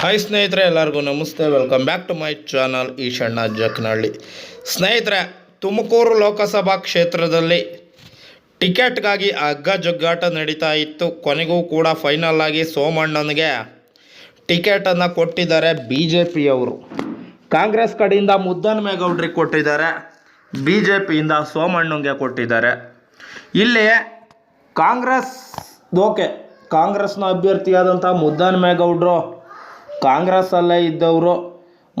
Hi ಸ್ನೇಹಿತರೆ, ಎಲ್ಲರಿಗೂ ನಮಸ್ತೆ. Welcome back to my channel Eshanna Jaknahalli ಸ್ನೇಹಿತರೆ, ತುಮಕೂರು ಲೋಕಸಭಾ ಕ್ಷೇತ್ರದಲ್ಲಿ ಟಿಕೆಟ್ಗಾಗಿ ಹಗ್ಗ ಜಗ್ಗಾಟ ನಡೀತಾ ಇತ್ತು. ಕೊನೆಗೂ ಕೂಡ ಫೈನಲ್ ಆಗಿ ಸೋಮಣ್ಣನಿಗೆ ಟಿಕೆಟನ್ನು ಕೊಟ್ಟಿದ್ದಾರೆ ಬಿ ಜೆ ಪಿಯವರು ಕಾಂಗ್ರೆಸ್ ಕಡೆಯಿಂದ ಮುದ್ದನ್ ಮುದ್ದನ್ಮೇಗೌಡ್ರಿಗೆ ಕೊಟ್ಟಿದ್ದಾರೆ ಬಿ ಜೆ ಪಿಯಿಂದ ಸೋಮಣ್ಣಂಗೆ ಕೊಟ್ಟಿದ್ದಾರೆ. ಇಲ್ಲಿ ಕಾಂಗ್ರೆಸ್, ಓಕೆ, ಕಾಂಗ್ರೆಸ್ನ ಅಭ್ಯರ್ಥಿಯಾದಂಥ ಮುದ್ದನ್ಮೇಗೌಡರು ಕಾಂಗ್ರೆಸ್ಸಲ್ಲೇ ಇದ್ದವರು,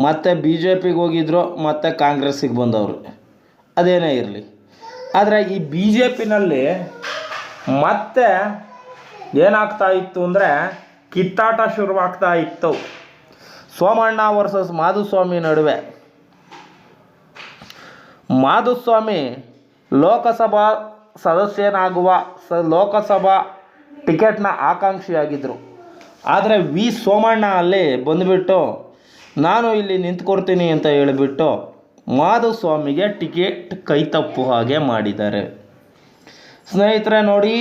ಮತ್ತು ಬಿ ಜೆ ಪಿಗೆ ಹೋಗಿದ್ರು, ಮತ್ತು ಕಾಂಗ್ರೆಸ್ಸಿಗೆ ಬಂದವರು. ಅದೇನೇ ಇರಲಿ. ಆದರೆ ಈ ಬಿ ಜೆ ಪಿನಲ್ಲಿ ಮತ್ತೆ ಏನಾಗ್ತಾ ಇತ್ತು ಅಂದರೆ ಕಿತ್ತಾಟ ಶುರುವಾಗ್ತಾ ಇತ್ತು. ಸೋಮಣ್ಣ ವರ್ಸಸ್ ಮಾಧುಸ್ವಾಮಿ ನಡುವೆ. ಮಾಧುಸ್ವಾಮಿ ಲೋಕಸಭಾ ಸದಸ್ಯನಾಗುವ ಸ ಲೋಕಸಭಾ ಟಿಕೆಟ್ನ ಆಕಾಂಕ್ಷಿಯಾಗಿದ್ದರು ಆದರೆ ವಿ ಸೋಮಣ್ಣ ಅಲ್ಲಿ ಬಂದುಬಿಟ್ಟು, ನಾನು ಇಲ್ಲಿ ನಿಂತ್ಕೊಡ್ತೀನಿ ಅಂತ ಹೇಳಿಬಿಟ್ಟು ಮಾಧುಸ್ವಾಮಿಗೆ ಟಿಕೆಟ್ ಕೈ ತಪ್ಪು ಹಾಗೆ ಮಾಡಿದ್ದಾರೆ. ಸ್ನೇಹಿತರೆ ನೋಡಿ,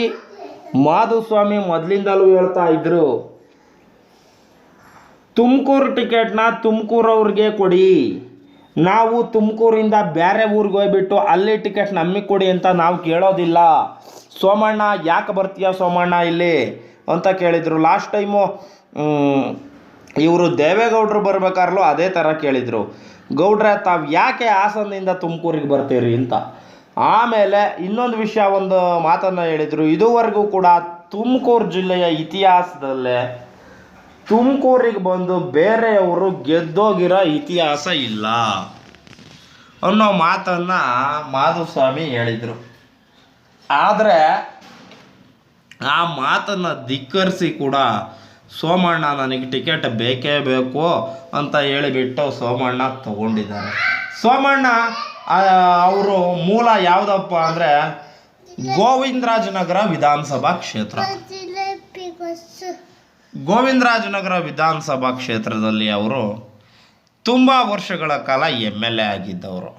ಮಾಧುಸ್ವಾಮಿ ಮೊದಲಿಂದಲೂ ಹೇಳ್ತಾ ಇದ್ರು, ತುಮಕೂರು ಟಿಕೆಟ್ನ ತುಮಕೂರವ್ರಿಗೆ ಕೊಡಿ. ನಾವು ತುಮಕೂರಿಂದ ಬೇರೆ ಊರಿಗೆ ಹೋಗ್ಬಿಟ್ಟು ಅಲ್ಲಿ ಟಿಕೆಟ್ ನಮಗೆ ಕೊಡಿ ಅಂತ ನಾವು ಕೇಳೋದಿಲ್ಲ. ಸೋಮಣ್ಣ, ಯಾಕೆ ಬರ್ತೀಯ ಸೋಮಣ್ಣ ಇಲ್ಲಿ? ಅಂತ ಕೇಳಿದರು. ಲಾಸ್ಟ್ ಟೈಮು ಇವರು ದೇವೇಗೌಡರು ಬರಬೇಕಾರ್ಲೋ ಅದೇ ಥರ ಕೇಳಿದರು. ಗೌಡ್ರೆ, ತಾವು ಯಾಕೆ ಹಾಸನದಿಂದ ತುಮಕೂರಿಗೆ ಬರ್ತೀರಿ ಅಂತ. ಆಮೇಲೆ ಇನ್ನೊಂದು ವಿಷಯ ಒಂದು ಮಾತನ್ನು ಹೇಳಿದರು. ಇದುವರೆಗೂ ಕೂಡ ತುಮಕೂರು ಜಿಲ್ಲೆಯ ಇತಿಹಾಸದಲ್ಲೇ ತುಮಕೂರಿಗೆ ಬಂದು ಬೇರೆಯವರು ಗೆದ್ದೋಗಿರೋ ಇತಿಹಾಸ ಇಲ್ಲ ಅನ್ನೋ ಮಾತನ್ನು ಮಾಧುಸ್ವಾಮಿ ಹೇಳಿದರು. ಆದರೆ ಆ ಮಾತನ್ನು ಧಿಕ್ಕರಿಸಿ ಕೂಡ ಸೋಮಣ್ಣ ನನಗೆ ಟಿಕೆಟ್ ಬೇಕೇ ಬೇಕು ಅಂತ ಹೇಳಿಬಿಟ್ಟು ಸೋಮಣ್ಣ ತಗೊಂಡಿದ್ದಾರೆ. ಸೋಮಣ್ಣ ಅವರು ಮೂಲ ಯಾವುದಪ್ಪ ಅಂದರೆ ಗೋವಿಂದರಾಜನಗರ ವಿಧಾನಸಭಾ ಕ್ಷೇತ್ರ. ಗೋವಿಂದರಾಜನಗರ ವಿಧಾನಸಭಾ ಕ್ಷೇತ್ರದಲ್ಲಿ ಅವರು ತುಂಬ ವರ್ಷಗಳ ಕಾಲ ಎಂ ಎಲ್ ಎ ಆಗಿದ್ದವರು.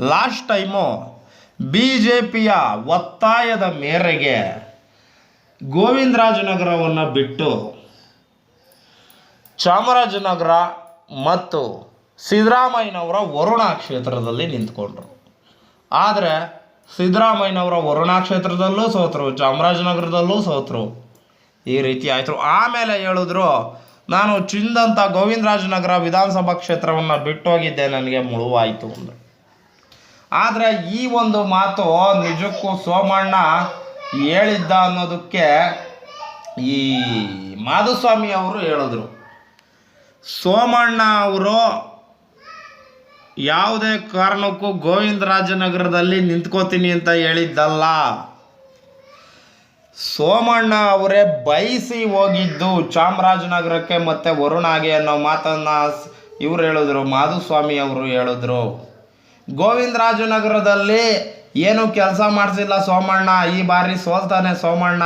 ಲಾಸ್ಟ್ ಟೈಮು ಬಿ ಜೆ ಪಿಯ ಒತ್ತಾಯದ ಮೇರೆಗೆ ಗೋವಿಂದರಾಜನಗರವನ್ನು ಬಿಟ್ಟು ಚಾಮರಾಜನಗರ ಮತ್ತು ಸಿದ್ದರಾಮಯ್ಯನವರ ವರುಣ ಕ್ಷೇತ್ರದಲ್ಲಿ ನಿಂತ್ಕೊಂಡ್ರು. ಆದರೆ ಸಿದ್ದರಾಮಯ್ಯನವರ ವರುಣ ಕ್ಷೇತ್ರದಲ್ಲೂ ಸೋತರು, ಚಾಮರಾಜನಗರದಲ್ಲೂ ಸೋತರು. ಈ ರೀತಿ ಆಯಿತು. ಆಮೇಲೆ ಹೇಳಿದ್ರು, ನಾನು ಚಿಂದಂತ ಗೋವಿಂದರಾಜನಗರ ವಿಧಾನಸಭಾ ಕ್ಷೇತ್ರವನ್ನು ಬಿಟ್ಟೋಗಿದ್ದೆ ನನಗೆ ಮುಳುವಾಯಿತು ಅಂದರು. ಆದರೆ ಈ ಒಂದು ಮಾತು ನಿಜಕ್ಕೂ ಸೋಮಣ್ಣ ಹೇಳಿದ್ದ ಅನ್ನೋದಕ್ಕೆ ಈ ಮಾಧುಸ್ವಾಮಿ ಅವರು ಹೇಳಿದ್ರು. ಸೋಮಣ್ಣ ಅವರು ಯಾವುದೇ ಕಾರಣಕ್ಕೂ ಗೋವಿಂದರಾಜನಗರದಲ್ಲಿ ನಿಂತ್ಕೋತೀನಿ ಅಂತ ಹೇಳಿದ್ದಲ್ಲ. ಸೋಮಣ್ಣ ಅವರೇ ಬಯಸಿ ಹೋಗಿದ್ದು ಚಾಮರಾಜನಗರಕ್ಕೆ ಮತ್ತು ವರುಣಾಗೆ ಅನ್ನೋ ಮಾತನ್ನು ಇವ್ರು ಹೇಳಿದ್ರು, ಮಾಧುಸ್ವಾಮಿ ಅವರು ಹೇಳಿದ್ರು. ಗೋವಿಂದರಾಜನಗರದಲ್ಲಿ ಏನು ಕೆಲಸ ಮಾಡಿಸಿಲ್ಲ ಸೋಮಣ್ಣ, ಈ ಬಾರಿ ಸೋಲ್ತಾನೆ ಸೋಮಣ್ಣ.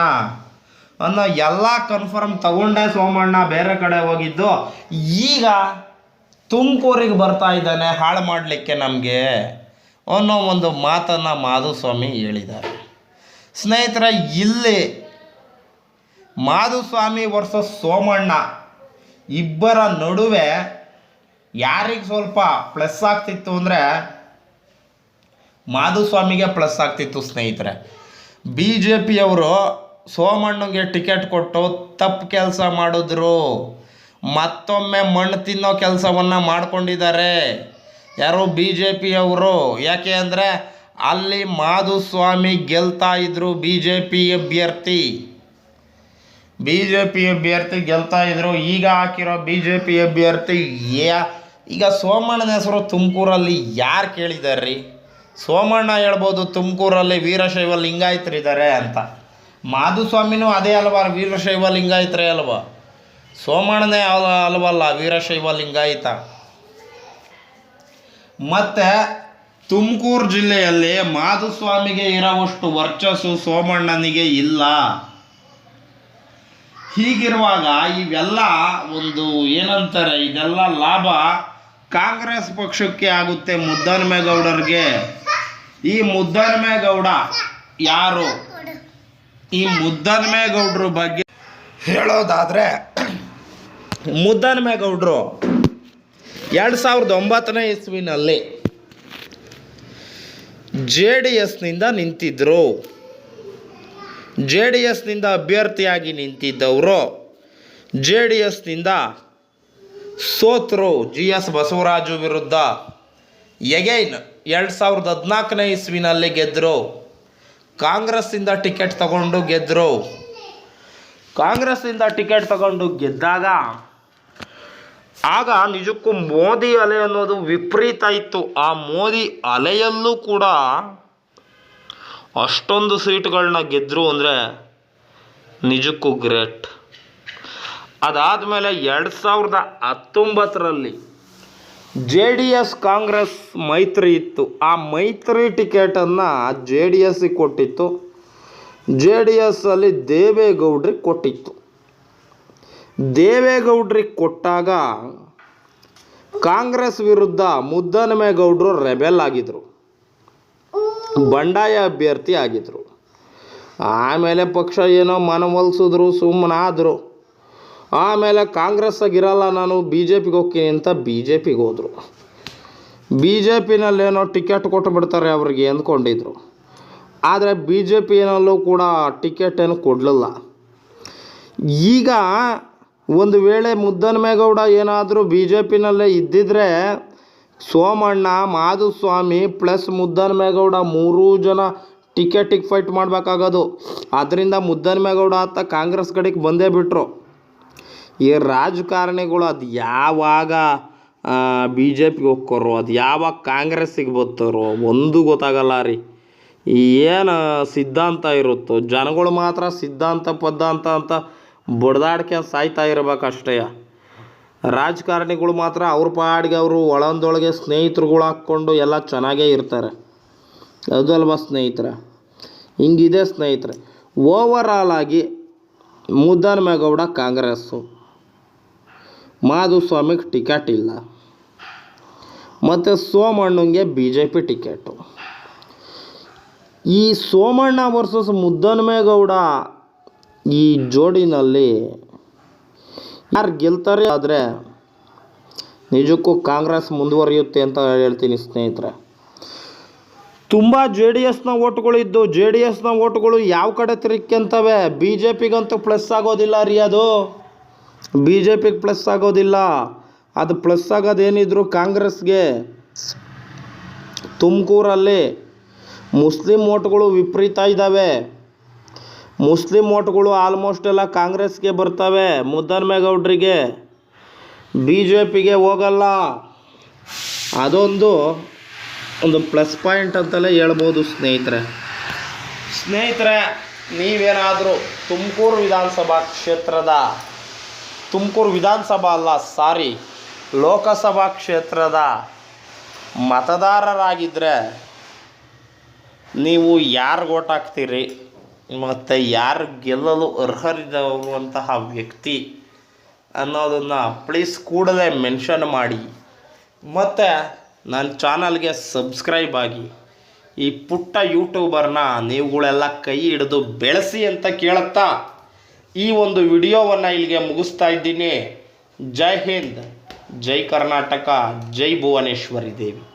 ಅನ್ನೋ ಎಲ್ಲ ಕನ್ಫರ್ಮ್ ತಗೊಂಡೆ ಸೋಮಣ್ಣ, ಬೇರೆ ಕಡೆ ಹೋಗಿದ್ದು. ಈಗ ತುಮಕೂರಿಗೆ ಬರ್ತಾ ಇದ್ದಾನೆ, ಹಾಳು ಮಾಡಲಿಕ್ಕೆ ನಮಗೆ ಅನ್ನೋ ಒಂದು ಮಾತನ್ನು ಮಾಧುಸ್ವಾಮಿ ಹೇಳಿದ್ದಾರೆ. ಸ್ನೇಹಿತರ, ಇಲ್ಲಿ ಮಾಧುಸ್ವಾಮಿ ವರ್ಸಸ್ ಸೋಮಣ್ಣ ಇಬ್ಬರ ನಡುವೆ ಯಾರಿಗೆ ಸ್ವಲ್ಪ ಪ್ಲಸ್ ಆಗ್ತಿತ್ತು ಅಂದರೆ ಮಾಧುಸ್ವಾಮಿಗೆ ಪ್ಲಸ್ ಆಗ್ತಿತ್ತು ಸ್ನೇಹಿತರೆ. ಬಿ ಜೆ ಪಿಯವರು ಸೋಮಣ್ಣಗೆ ಟಿಕೆಟ್ ಕೊಟ್ಟು ತಪ್ಪು ಕೆಲಸ ಮಾಡಿದ್ರು. ಮತ್ತೊಮ್ಮೆ ಮಣ್ಣು ತಿನ್ನೋ ಕೆಲಸವನ್ನು ಮಾಡಿಕೊಂಡಿದ್ದಾರೆ. ಯಾರು ಬಿ ಜೆ ಪಿಯವರು ಯಾಕೆ ಅಂದರೆ ಅಲ್ಲಿ ಮಾಧುಸ್ವಾಮಿ ಗೆಲ್ತಾ ಇದ್ರು ಬಿ ಜೆ ಪಿ ಅಭ್ಯರ್ಥಿ. ಬಿ ಜೆ ಪಿ ಅಭ್ಯರ್ಥಿ ಗೆಲ್ತಾ ಇದ್ರು. ಈಗ ಹಾಕಿರೋ ಬಿ ಜೆ ಪಿ ಅಭ್ಯರ್ಥಿ ಈಗ ಸೋಮಣ್ಣನ ಹೆಸರು ತುಮಕೂರಲ್ಲಿ ಯಾರು ಕೇಳಿದ್ದಾರೆ ರೀ ಸೋಮಣ್ಣ ಹೇಳ್ಬೋದು, ತುಮಕೂರಲ್ಲಿ ವೀರಶೈವ ಲಿಂಗಾಯತರಿದ್ದಾರೆ ಅಂತ. ಮಾಧುಸ್ವಾಮಿನೂ ಅದೇ ಅಲ್ವಾ, ವೀರಶೈವ ಲಿಂಗಾಯತರೇ ಅಲ್ವಾ? ಸೋಮಣ್ಣನೇ ಅಲ್, ಅಲ್ವಲ್ಲ, ವೀರಶೈವ ಲಿಂಗಾಯತ. ಮತ್ತು ತುಮಕೂರು ಜಿಲ್ಲೆಯಲ್ಲಿ ಮಾಧುಸ್ವಾಮಿಗೆ ಇರೋವಷ್ಟು ವರ್ಚಸ್ಸು ಸೋಮಣ್ಣನಿಗೆ ಇಲ್ಲ. ಹೀಗಿರುವಾಗ ಇವೆಲ್ಲ ಒಂದು ಏನಂತಾರೆ, ಇದೆಲ್ಲ ಲಾಭ ಕಾಂಗ್ರೆಸ್ ಪಕ್ಷಕ್ಕೆ ಆಗುತ್ತೆ ಮುದ್ದನ್ಮೇಗೌಡರಿಗೆ ಈ ಮುದ್ದನ್ಮೇಗೌಡ ಯಾರು? ಈ ಮುದ್ದನ್ಮೇಗೌಡ್ರ ಬಗ್ಗೆ ಹೇಳೋದಾದರೆ ಮುದ್ದನ್ಮೇಗೌಡರು ಎರಡು ಸಾವಿರದ ಒಂಬತ್ತನೇ ಇಸ್ವಿನಲ್ಲಿ ಜೆ ಡಿ ಎಸ್ನಿಂದ ನಿಂತಿದ್ದರು ಜೆ ಡಿ ಎಸ್ನಿಂದ ಅಭ್ಯರ್ಥಿಯಾಗಿ ನಿಂತಿದ್ದವರು ಜೆ ಡಿ ಎಸ್ನಿಂದ ಸೋತರು ಜಿ ಎಸ್ ಬಸವರಾಜು ವಿರುದ್ಧ. ಎಗೈನ್ ಎರಡು ಸಾವಿರದ ಹದಿನಾಲ್ಕನೇ ಇಸ್ವಿನಲ್ಲಿ ಗೆದ್ದರು ಕಾಂಗ್ರೆಸ್ಸಿಂದ ಟಿಕೆಟ್ ತಗೊಂಡು ಗೆದ್ದರು ಕಾಂಗ್ರೆಸ್ಸಿಂದ ಟಿಕೆಟ್ ತಗೊಂಡು ಗೆದ್ದಾಗ ಆಗ ನಿಜಕ್ಕೂ ಮೋದಿ ಅಲೆ ಅನ್ನೋದು ವಿಪರೀತ ಇತ್ತು. ಆ ಮೋದಿ ಅಲೆಯಲ್ಲೂ ಕೂಡ ಅಷ್ಟೊಂದು ಸೀಟ್ಗಳನ್ನ ಗೆದ್ದರು ಅಂದರೆ ನಿಜಕ್ಕೂ ಗ್ರೇಟ್. ಅದಾದಮೇಲೆ ಎರಡು ಸಾವಿರದ ಹತ್ತೊಂಬತ್ತರಲ್ಲಿ ಜೆ ಡಿ ಎಸ್ ಕಾಂಗ್ರೆಸ್ ಮೈತ್ರಿ ಇತ್ತು. ಆ ಮೈತ್ರಿ ಟಿಕೆಟನ್ನು ಜೆ ಡಿ ಎಸ್ಸಿಗೆ ಕೊಟ್ಟಿತ್ತು. ಜೆ ಡಿ ಎಸ್ಸಲ್ಲಿ ದೇವೇಗೌಡ್ರಿಗೆ ಕೊಟ್ಟಿತ್ತು. ದೇವೇಗೌಡ್ರಿಗೆ ಕೊಟ್ಟಾಗ ಕಾಂಗ್ರೆಸ್ ವಿರುದ್ಧ ಮುದ್ದನಮೇಗೌಡರು ರೆಬೆಲ್ ಆಗಿದ್ರು. ಬಂಡಾಯ ಅಭ್ಯರ್ಥಿ ಆಗಿದ್ರು. ಆಮೇಲೆ ಪಕ್ಷ ಏನೋ ಮನವೊಲಿಸಿದ್ರು ಸುಮ್ಮನಾದರು ಆಮೇಲೆ ಕಾಂಗ್ರೆಸ್ಸಾಗಿರಲ್ಲ ನಾನು ಬಿ ಜೆ ಪಿಗೆ ಹೋಗ್ತೀನಿ ಅಂತ ಬಿ ಜೆ ಪಿಗೆ ಹೋದರು. ಬಿ ಜೆ ಪಿನಲ್ಲೇನೋ ಟಿಕೆಟ್ ಕೊಟ್ಟು ಬಿಡ್ತಾರೆ ಅವ್ರಿಗೆ ಅಂದ್ಕೊಂಡಿದ್ರು. ಆದರೆ ಬಿ ಜೆ ಪಿನಲ್ಲೂ ಕೂಡ ಟಿಕೆಟ್ ಏನು ಕೊಡಲಿಲ್ಲ. ಈಗ ಒಂದು ವೇಳೆ ಮುದ್ದನಮೇಗೌಡ ಏನಾದರೂ ಬಿ ಜೆ ಪಿನಲ್ಲೇ ಇದ್ದಿದ್ರೆ ಸೋಮಣ್ಣ, ಮಾಧುಸ್ವಾಮಿ ಪ್ಲಸ್ ಮುದ್ದನಮೇಗೌಡ ಮೂರೂ ಜನ ಟಿಕೆಟಿಗೆ ಫೈಟ್ ಮಾಡಬೇಕಾಗೋದು. ಅದರಿಂದ ಮುದ್ದನಮೇಗೌಡ ಅಂತ ಕಾಂಗ್ರೆಸ್ ಕಡೆಗೆ ಬಂದೇ ಬಿಟ್ಟರು ಈ ರಾಜಕಾರಣಿಗಳು ಅದು ಯಾವಾಗ ಬಿ ಜೆ ಪಿಗೆ ಹೋಕ್ಕೋರೋ ಅದು ಯಾವಾಗ ಕಾಂಗ್ರೆಸ್ಸಿಗೆ ಬರ್ತಾರೋ ಒಂದು ಗೊತ್ತಾಗಲ್ಲ ರೀ. ಏನು ಸಿದ್ಧಾಂತ ಇರುತ್ತೋ, ಜನಗಳು ಮಾತ್ರ ಸಿದ್ಧಾಂತ, ಪದ್ಧಾಂತ ಅಂತ ಬಡ್ದಾಡ್ಕೊಂಡು ಸಾಯ್ತಾ ಇರ್ಬೇಕಷ್ಟೇ ರಾಜಕಾರಣಿಗಳು ಮಾತ್ರ ಅವ್ರ ಪಾಡಿಗೆ ಅವರು ಒಳಂದೊಳಗೆ ಸ್ನೇಹಿತರುಗಳು ಹಾಕ್ಕೊಂಡು ಎಲ್ಲ ಚೆನ್ನಾಗೇ ಇರ್ತಾರೆ. ಅದು ಅಲ್ವಾ ಸ್ನೇಹಿತರೆ? ಹಿಂಗಿದೆ ಸ್ನೇಹಿತರೆ. ಓವರಾಲ್ ಆಗಿ ಮುದ್ದನಮೇಗೌಡ ಕಾಂಗ್ರೆಸ್ಸು. ಮಾಧುಸ್ವಾಮಿಗೆ ಟಿಕೆಟ್ ಇಲ್ಲ. ಮತ್ತು ಸೋಮಣ್ಣಂಗೆ ಬಿ ಜೆ ಪಿ ಟಿಕೆಟು. ಈ ಸೋಮಣ್ಣ ವರ್ಸಸ್ ಮುದ್ದನಮೇಗೌಡ ಈ ಜೋಡಿನಲ್ಲಿ ಯಾರು ಗೆಲ್ತಾರೆ ಆದರೆ ನಿಜಕ್ಕೂ ಕಾಂಗ್ರೆಸ್ ಮುಂದುವರಿಯುತ್ತೆ ಅಂತ ಹೇಳ್ತೀನಿ ಸ್ನೇಹಿತರೆ. ತುಂಬ ಜೆ ಡಿ ಎಸ್ನ ಓಟ್ಗಳಿದ್ದು ಜೆ ಡಿ ಎಸ್ನ ಓಟ್ಗಳು ಯಾವ ಕಡೆ ತಿರುಗ್ಕೊಂತವೆ ಬಿ ಜೆ ಪಿಗಂತೂ ಪ್ಲಸ್ ಆಗೋದಿಲ್ಲ ರೀ ಅದು. ಬಿ ಜೆ ಪಿಗೆ ಪ್ಲಸ್ ಆಗೋದಿಲ್ಲ. ಅದು ಪ್ಲಸ್ ಆಗೋದೇನಿದ್ರು ಕಾಂಗ್ರೆಸ್ಗೆ. ತುಮಕೂರಲ್ಲಿ ಮುಸ್ಲಿಂ ಓಟ್ಗಳು ವಿಪರೀತ ಇದ್ದಾವೆ ಮುಸ್ಲಿಂ ಓಟ್ಗಳು ಆಲ್ಮೋಸ್ಟ್ ಎಲ್ಲ ಕಾಂಗ್ರೆಸ್ಗೆ ಬರ್ತವೆ ಮುದ್ದನ್ಮೇಗೌಡ್ರಿಗೆ ಬಿ ಜೆ ಪಿಗೆ ಹೋಗಲ್ಲ. ಅದೊಂದು, ಒಂದು ಪ್ಲಸ್ ಪಾಯಿಂಟ್ ಅಂತಲೇ ಹೇಳ್ಬೋದು ಸ್ನೇಹಿತರೆ. ಸ್ನೇಹಿತರೆ, ನೀವೇನಾದರೂ ತುಮಕೂರು ವಿಧಾನಸಭಾ ಕ್ಷೇತ್ರದ ತುಮಕೂರು ವಿಧಾನಸಭಾ ಅಲ್ಲ, ಸಾರಿ, ಲೋಕಸಭಾ ಕ್ಷೇತ್ರದ ಮತದಾರರಾಗಿದ್ದರೆ ನೀವು ಯಾರಿಗೆ ಓಟ್ ಹಾಕ್ತೀರಿ? ಮತ್ತು ಯಾರು ಗೆಲ್ಲಲು ಅರ್ಹರಿರುವಂತಹ ವ್ಯಕ್ತಿ ಅನ್ನೋದನ್ನು ಪ್ಲೀಸ್ ಕೂಡಲೇ ಮೆನ್ಷನ್ ಮಾಡಿ. ಮತ್ತು ನನ್ನ ಚಾನಲ್ಗೆ ಸಬ್ಸ್ಕ್ರೈಬ್ ಆಗಿ. ಈ ಪುಟ್ಟ ಯೂಟ್ಯೂಬರ್ನ ನೀವುಗಳೆಲ್ಲ ಕೈ ಹಿಡಿದು ಬೆಳೆಸಿ ಅಂತ ಕೇಳುತ್ತಾ? ಈ ಒಂದು ವಿಡಿಯೋವನ್ನು ಇಲ್ಲಿಗೆ ಮುಗಿಸ್ತಾ ಇದ್ದೀನಿ. ಜೈ ಹಿಂದ್ ಜೈ ಕರ್ನಾಟಕ ಜೈ ಭುವನೇಶ್ವರಿ ದೇವಿ.